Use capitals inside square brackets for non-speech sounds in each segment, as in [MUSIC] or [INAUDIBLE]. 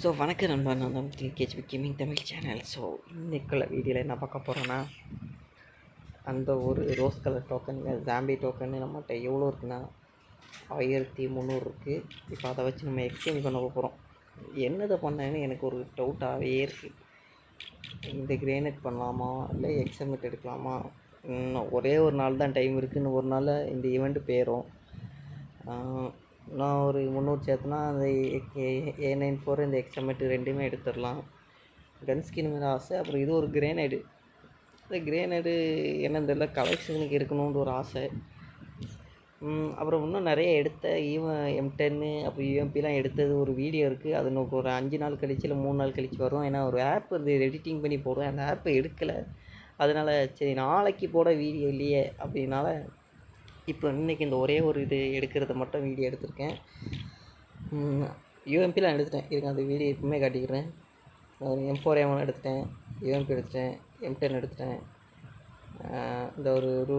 So வணக்கம் நண்பா. நான் தான் KJP gaming Tamil channel so இன்றைக்குள்ள வீடியோவில் என்ன பார்க்க போகிறோன்னா அந்த ஒரு rose colour token zombie token நம்மகிட்ட எவ்வளோ இருக்குன்னா ஆயிரத்தி முந்நூறு இருக்குது இப்போ அதை வச்சு நம்ம எக்ஸ்சேஞ்ச் பண்ண போகிறோம் என்னதை பண்ணேன்னு எனக்கு ஒரு டவுட்டாகவே இருக்குது இந்த கிரேனேட் பண்ணலாமா? இல்லை எக்ஸமெட் எடுக்கலாமா? இன்னும் ஒரே ஒரு நாள் தான் டைம் இருக்குதுன்னு ஒரு நாளில் இந்த ஈவெண்ட்டு போயிடும் நான் ஒரு முந்நூறு சேர்த்துனா அந்த ஏ நைன் ஃபோர் இந்த எக்ஸமெட்டு ரெண்டுமே எடுத்துடலாம். கன் ஸ்கின் மேலே ஆசை அப்புறம் இது ஒரு கிரேனைடு இந்த கிரேனைடு என்னன்னு தெரியல கலெக்ஷனுக்கு இருக்கணுன்ற ஒரு ஆசை. அப்புறம் இன்னும் நிறைய எடுத்த ஈவன் எம் டென்னு அப்புறம் யூஎம்பிலாம் எடுத்தது ஒரு வீடியோ இருக்குது அது நமக்கு ஒரு அஞ்சு நாள் கழிச்சு இல்லை மூணு நாள் கழிச்சு வரும். ஏன்னா ஒரு ஆப் இது எடிட்டிங் பண்ணி போடுவேன். அந்த ஆப்பை எடுக்கலை. அதனால் சரி நாளைக்கு போட வீடியோ இல்லையே அப்படின்னால இப்போ இன்றைக்கி இந்த ஒரே ஒரு இது எடுக்கிறத மட்டும் வீடியோ எடுத்திருக்கேன். யூஎம்பிலாம் எடுத்துட்டேன். இருங்க அந்த வீடியோ எப்பவுமே காட்டிக்கிறேன். எம் ஃபோர் எம் எடுத்துட்டேன். யூஎம்பி எடுத்துட்டேன். எம் டென் எடுத்துட்டேன். இந்த ஒரு ரூ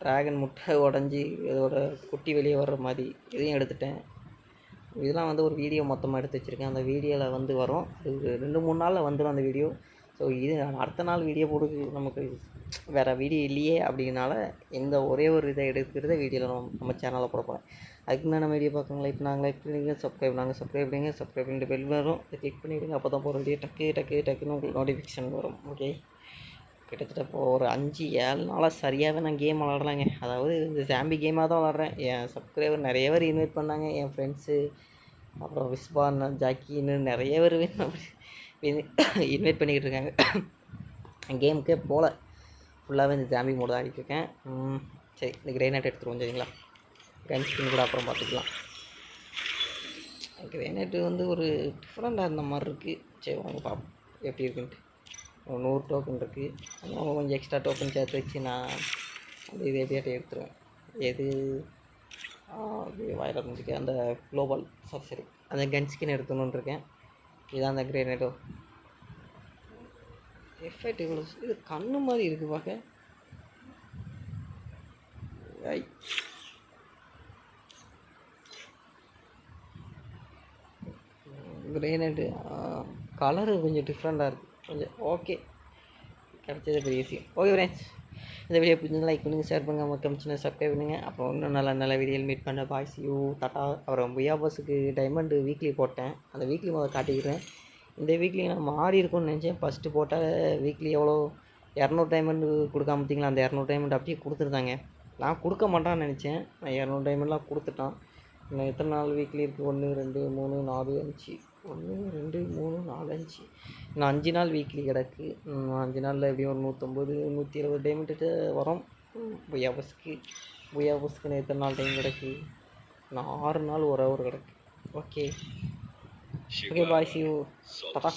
ட்ராகன் முட்டை உடஞ்சி இதோட குட்டி வெளியே வர்ற மாதிரி இதையும் எடுத்துட்டேன். இதெல்லாம் வந்து ஒரு வீடியோ மொத்தமாக எடுத்து வச்சுருக்கேன். அந்த வீடியோவில் வந்து வரும். அது ரெண்டு மூணு நாளில் வந்துடும் அந்த வீடியோ ஸோ இது அடுத்த நாள் வீடியோ போடுறது நமக்கு வேறு வீடியோ இல்லையே அப்படினால இந்த ஒரே ஒரு இதை எடுக்கிறத வீடியோவில் நம்ம நம்ம சேனலில் போட போகிறேன் அதுக்கு முன்னாடி நம்ம வீடியோ பார்க்கணும் லைக் நாங்கள் லைக் பண்ணிடுங்க சப்ஸ்கிரைப் நாங்கள் சப்ஸ்கிரைப் பண்ணுங்க சப்ஸ்கிரைப் பண்ணிட்டு பெல் வரும். கிளிக் பண்ணிவிடுங்க அப்போ தான் போகிற வீடியோ டக்கு டக்கு டக்குன்னு உங்களுக்கு நோட்டிஃபிகேஷன் வரும். ஓகே கிட்டத்தட்ட இப்போ ஒரு அஞ்சு ஏழு நாளாக சரியாகவே நான் கேம் விளாட்றேங்க அதாவது இந்த ஜாம்பி கேமாக தான் விளாட்றேன். என் சப்ஸ்கிரைபர் நிறைய பேர் இன்வைட் பண்ணாங்க. என் ஃப்ரெண்ட்ஸு அப்புறம் விஸ்வான் ஜாக்கின்னு நிறைய பேர் அப்படி இன்வைட் [COUGHS] பண்ணிக்கிட்டு இருக்காங்க கேமுக்கே [COUGHS] போகல ஃபுல்லாகவே இந்த ஜாம்பி மோடு தான் இருக்கேன் ம், சரி இந்த கிரேனைட் எடுத்துருவோம் சரிங்களா? கன் ஸ்கின் கூட அப்புறம் பார்த்துக்கலாம். கிரேனைட்டு வந்து ஒரு டிஃப்ரெண்ட்டாக இருந்த மாதிரி இருக்குது சரி வாங்க பார்ப்போம் எப்படி இருக்குன்ட்டு. ஒரு நூறு டோக்கன் இருக்குது அவங்க கொஞ்சம் எக்ஸ்ட்ரா டோக்கன் சேர்த்து வச்சு நான் அந்த இது எப்படியாட்ட எடுத்துருவேன். எது? வாயில் இருந்துச்சு அந்த குளோபல் சரி சரி அந்த கன் ஸ்கின் எடுத்துணுன்னு இருக்கேன். இதான் அந்த கிரேனேடோ எஃபெக்ட் இவ்வளோ இது கண்ணு மாதிரி இருக்குது பார்க்க ஐ. கிரேனேட்டு கலரு கொஞ்சம் டிஃப்ரெண்ட்டாக இருக்குது கொஞ்சம் ஓகே கிடச்சது பெரிய விஷயம். ஓகே ஃப்ரெண்ட்ஸ் இந்த வீடியோ பிடிச்சிருந்தா லைக் பண்ணுங்கள் ஷேர் பண்ணுங்கள் மொத்தம் சின்ன சப்ஸ்கிரைப் பண்ணுங்கள் அப்புறம் இன்னும் நல்ல நல்ல வீடியோவில் மீட் பண்ண பாய்ஸ் யூ டாட்டா அப்புறம் புயா பஸ்ஸுக்கு டைமண்டு வீக்லி போட்டேன். அந்த வீக்லி முதல் காட்டிக்கிறேன். இந்த வீக்லி நான் மாறி இருக்கும்னு நினச்சேன். ஃபஸ்ட்டு போட்டால் வீக்லி எவ்வளோ? இரநூறு டைமண்டு கொடுக்காம பார்த்தீங்களா? அந்த இரநூறு டைமண்ட் அப்படியே கொடுத்துருந்தாங்க. நான் கொடுக்க மாட்டான்னு நினச்சேன். நான் இரநூறு டைமண்ட்லாம் கொடுத்துட்டான். இன்னும் எத்தனை நாள் வீக்லி இருக்குது ஒன்று ரெண்டு மூணு நாலு அஞ்சு. ஒன்று ரெண்டு மூணு நாலு அஞ்சு. இன்னும் அஞ்சு நாள் வீக்லி கிடக்கு. அஞ்சு நாளில் எப்படியும் ஒரு நூற்றம்பது நூற்றி இருபது டைமண்ட்டு வரும். புயா பஸ்க்கு புயா பஸ்க்கு எத்தனை நாள் டைம் கிடக்கு? இன்னும் ஆறு நாள் ஒரு ஹவர் கிடக்கு. Okay okay bye see you tata